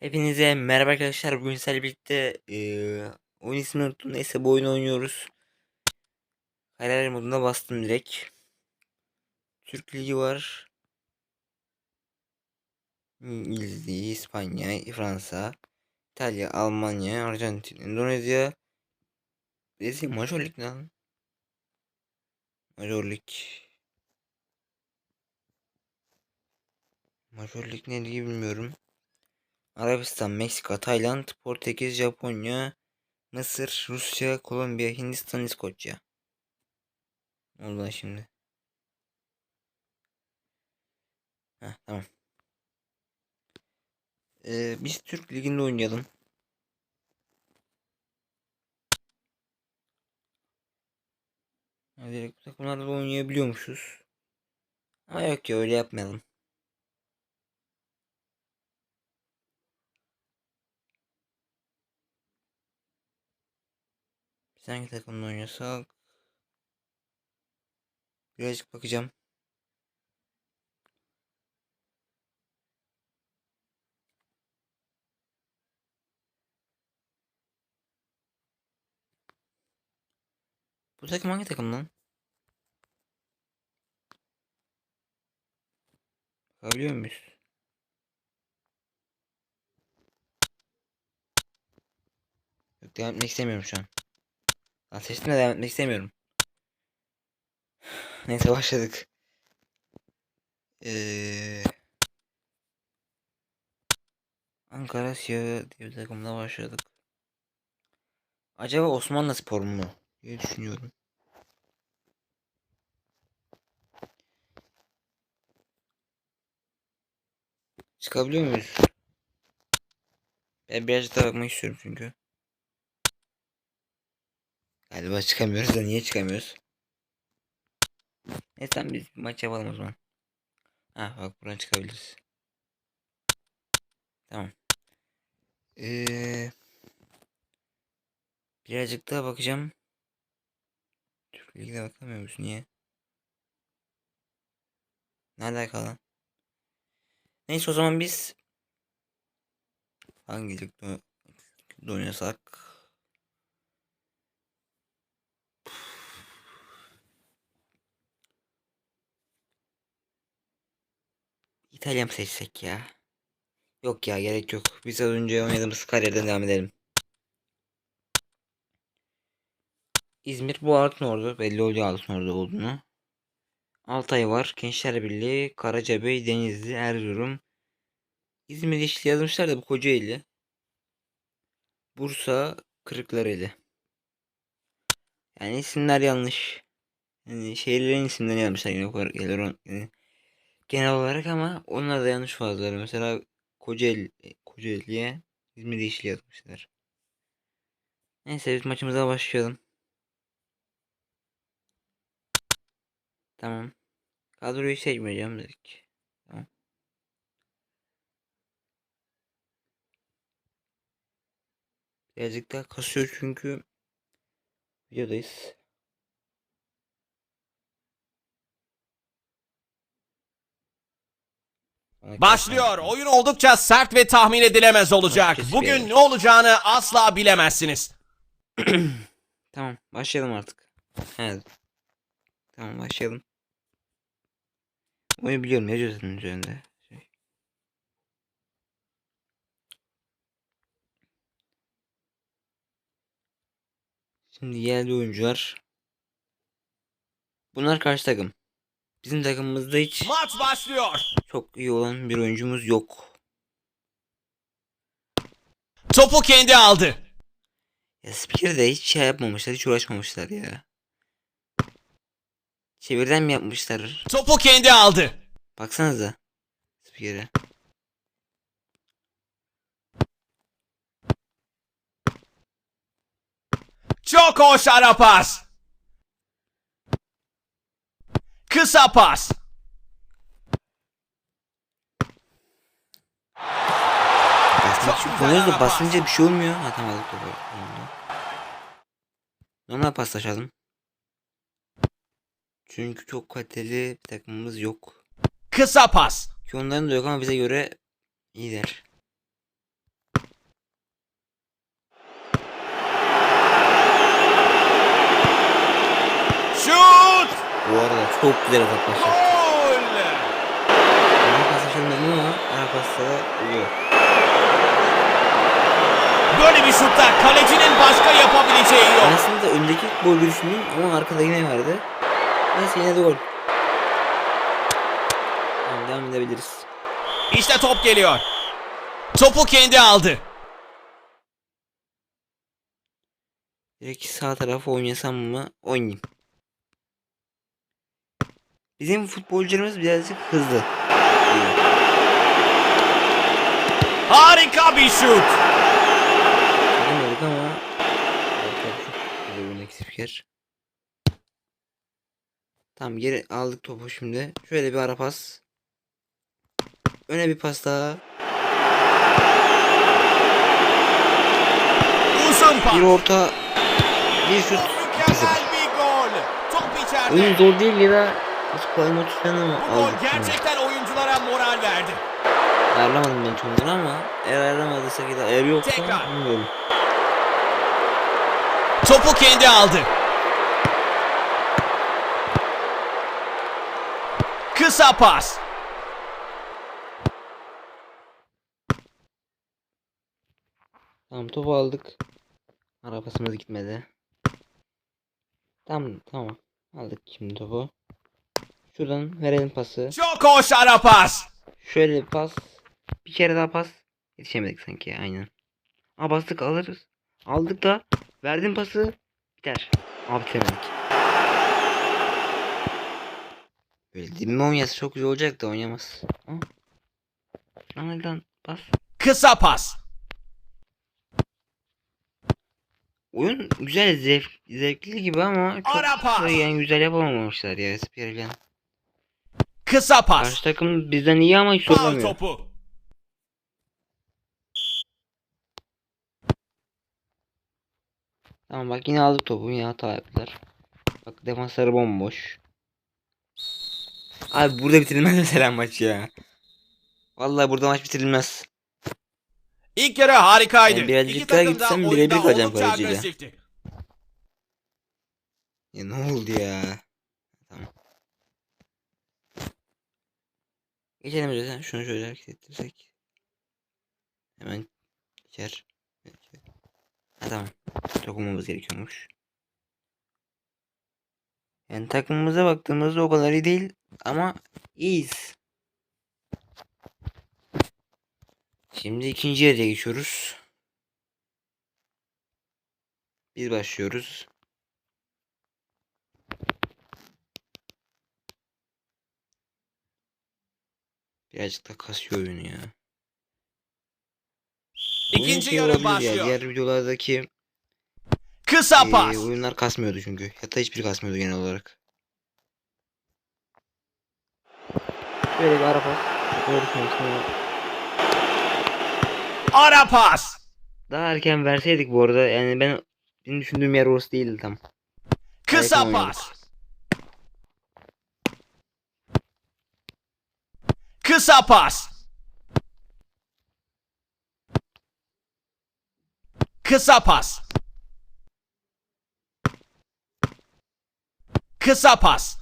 Hepinize merhaba arkadaşlar. Bugün sizlerle birlikte eee oyun ismini unuttum. Neyse bu oyunu oynuyoruz. Kariyer moduna bastım direkt. Türk Ligi var. İngiliz İspanya, Fransa, İtalya, Almanya, Arjantin, Endonezya. Brezilya Major Lig lan? Major Lig. Major Lig ne diye bilmiyorum. Arabistan, Meksika, Tayland, Portekiz, Japonya, Mısır, Rusya, Kolombiya, Hindistan, İskoçya. Ne oldu şimdi? Heh, tamam. Ee, biz Türk Ligi'nde oynayalım. Direkt da oynayabiliyormuşuz. Ama yok ya öyle yapmayalım. Biz hangi takımda oynasak? Birazcık bakacağım. Bu takım hangi takım lan? Bakabiliyor muyuz? Yok devam etmek istemiyorum şu an. De devam etmek istemiyorum. Neyse başladık. Ee, Ankara Siyah diye bir takımla başladık. Acaba Osmanlı Spor mu? diye düşünüyorum. Çıkabiliyor muyuz? Ben birazcık daha bakmak istiyorum çünkü. Galiba çıkamıyoruz da niye çıkamıyoruz? Neyse biz maç yapalım o zaman. Ha bak buradan çıkabiliriz. Tamam. Ee, birazcık daha bakacağım. Türk Ligi'ne bakamıyor? Niye? Ne alaka lan? Neyse o zaman biz hangi ligde oynasak? İtalya mı seçsek ya? Yok ya gerek yok. Biz az önce oynadığımız kariyerden devam edelim. İzmir bu Altınordu. Belli oluyor Altınordu olduğunu. Altay var. Gençler Birliği, Karacabey, Denizli, Erzurum. İzmir Yeşil yazmışlar da bu Kocaeli. Bursa, Kırklareli. Yani isimler yanlış. Yani şehirlerin isimlerini yazmışlar yine on- yani genel olarak ama onlar da yanlış fazlaları. Mesela Kocaeli, Kocaeli'ye İzmir Yeşil yazmışlar. Neyse biz maçımıza başlayalım. Tamam. Kadroyu seçmeyeceğim dedik. Tamam. Birazcık daha kasıyor çünkü videodayız. Başlıyor. Oyun oldukça sert ve tahmin edilemez olacak. Bugün ne olacağını asla bilemezsiniz. Tamam başlayalım artık. Evet. Tamam başlayalım. Oyunu biliyorum yazıyor zaten üzerinde. Şey. Şimdi yerli oyuncular. Bunlar karşı takım. Bizim takımımızda hiç Maç başlıyor. çok iyi olan bir oyuncumuz yok. Topu kendi aldı. Ya Spiker'de hiç şey yapmamışlar, hiç uğraşmamışlar ya. Çevirden mi yapmışlar? Topu kendi aldı. Baksanıza. Spiker'e. Çok hoş ara pas. Kısa pas. İçin güzel kullanıyoruz da basınca bir şey olmuyor. Ha tamam aldık topu. Normal paslaşalım. Çünkü çok kaliteli bir takımımız yok. Kısa pas. Ki onların da yok ama bize göre iyiler. Bu arada çok güzel atak başlattı. Gol! Ara pas açılmadı ama ara pasta da oluyor. Böyle bir şutta kalecinin başka yapabileceği yok. aslında öndeki gol düşündüm ama arkada yine vardı. Neyse yine de gol. Tamam devam edebiliriz. İşte top geliyor. Topu kendi aldı. Direkt sağ tarafa oynasam mı? Oynayayım. Bizim futbolcularımız birazcık hızlı. Harika bir şut. Yapamadık ama öndeki spiker. Tamam geri aldık topu şimdi. Şöyle bir ara pas. Öne bir pas daha. Uzun pas. Bir orta. Bir şut. Mükemmel bir gol. Top içeride. Oyun zor değil ya da hiç mı tutan ama Bu gol aldık. gerçekten oyunculara moral verdi. Ayarlamadım ben çoğundan ama eğer ayarlamadıysak ya da eğer yoksa Tekrar. bilmiyorum. Topu kendi aldı. Kısa pas. Tamam topu aldık. Arabasımız gitmedi. Tamam tamam. Aldık şimdi topu. Şuradan verelim pası. Çok hoş ara pas. Şöyle bir pas. Bir kere daha pas. Yetişemedik sanki aynen. Aa bastık alırız. Aldık da verdim pası. Biter. Abi bitiremedik. Böyle dibime oynayası çok güzel olacak da. Lan lan pas. Kısa pas. Oyun güzel zevk, zevkli gibi ama çok Ara pas. da yani güzel yapamamışlar ya Spiker falan. Kısa pas. Karşı takım bizden iyi ama hiç Faul zorlamıyor. topu. Tamam bak yine aldık topu yine hata yaptılar. Bak defansları bomboş. Abi burada bitirilmez mesela maç ya. Vallahi burada maç bitirilmez. İlk yarı harikaydı. Yani birazcık İki daha takım da gitsem oyunda birebir kalacağım oldukça kaleciyle. agresifti. Ya ne oldu ya? Geçelim zaten. Şunu şöyle hareket ettirsek. Hemen geçer. Ha tamam. Dokunmamız gerekiyormuş. Yani takımımıza baktığımızda o kadar iyi değil ama iyiyiz. Şimdi ikinci yarıya geçiyoruz. Biz başlıyoruz. Birazcık da kasıyor oyunu ya. İkinci şey yarı olabilir ya, başlıyor. Diğer videolardaki Kısa eee, pas. oyunlar kasmıyordu çünkü. Hatta hiçbiri kasmıyordu genel olarak. Böyle bir ara pas. Konusunda. Ara pas. Daha erken verseydik bu arada yani ben benim düşündüğüm yer orası değildi tam. Kısa Erken oynadık. Kısa pas. Kısa pas. Kısa pas.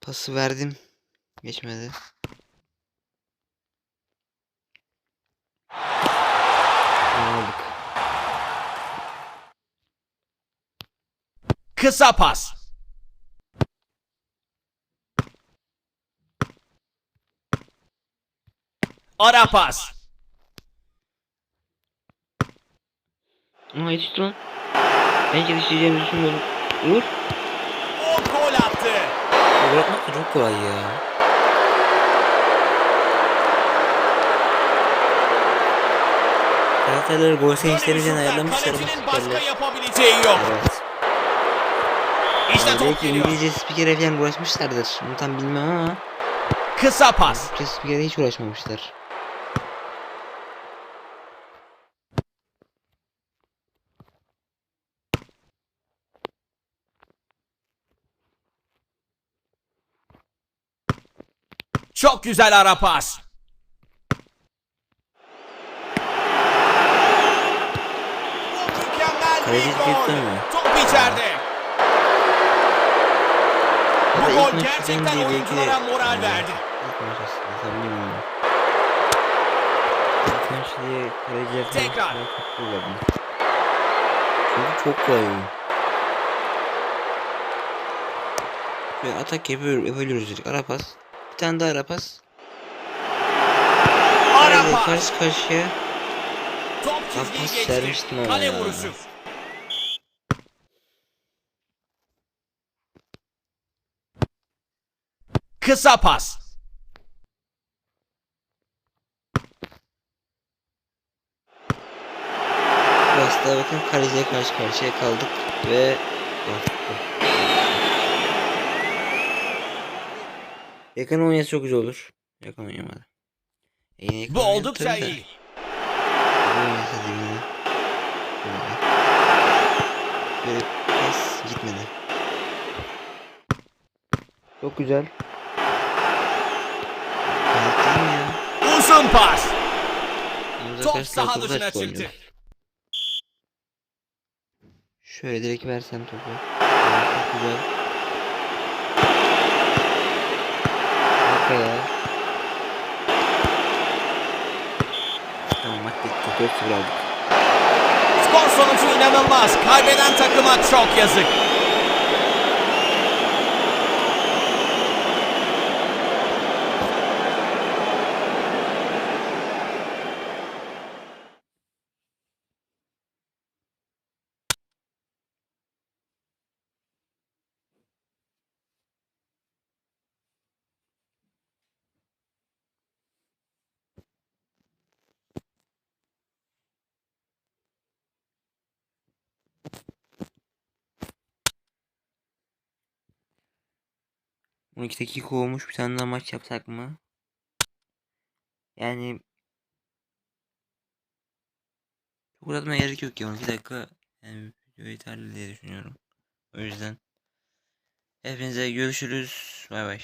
Pası verdim. Geçmedi. Aldık. Kısa pas. Ara pas. Aa yetişti lan. Ben yetişeceğimizi düşünmüyordum. Vur. O gol attı. Bırakmak da çok kolay ya. Karakterleri gol Böyle bir sevinçleri için şutta ayarlamışlar ama kalecinin başka yapabileceği yok. Evet. İşte Yani top geliyor. İngilizce spikere falan uğraşmışlardır. Bunu tam bilmem ama Kısa pas. Türkçe spikere hiç uğraşmamışlar. Çok güzel ara pas. Kaleci. Top içeride. Bu gol gerçekten oyunculara moral verdi. Tekrar. çok çok kullandım. Çünkü çok kolay. Ve atak yapıyor, yapabiliyoruz dedik. Ara pas. Tane daha ara pas. Ara Kaleciyle pas. Karşı karşıya. Top çizgiyi geçti. Kale vuruşu. Kısa pas. Burası da bakın kaleciye karşı karşıya kaldık ve Oh, oh. Yakın oynayası çok güzel olur. Yakın oynamadı. E yakın Bu oldukça iyi. Böyle. Pas gitmedi. Çok güzel. Uzun pas. Top saha dışına çıktı. Şöyle direkt versem topu. Çok güzel. Arkaya. Tamam maç bitti. 4-0 aldık. Skor sonucu inanılmaz. Kaybeden takıma çok yazık. On iki dakika olmuş. Bir tane daha maç yapsak mı? Yani çok uzatmaya gerek yok ya. 12 dakika yani video yeterli diye düşünüyorum. O yüzden hepinize görüşürüz. Bay bay.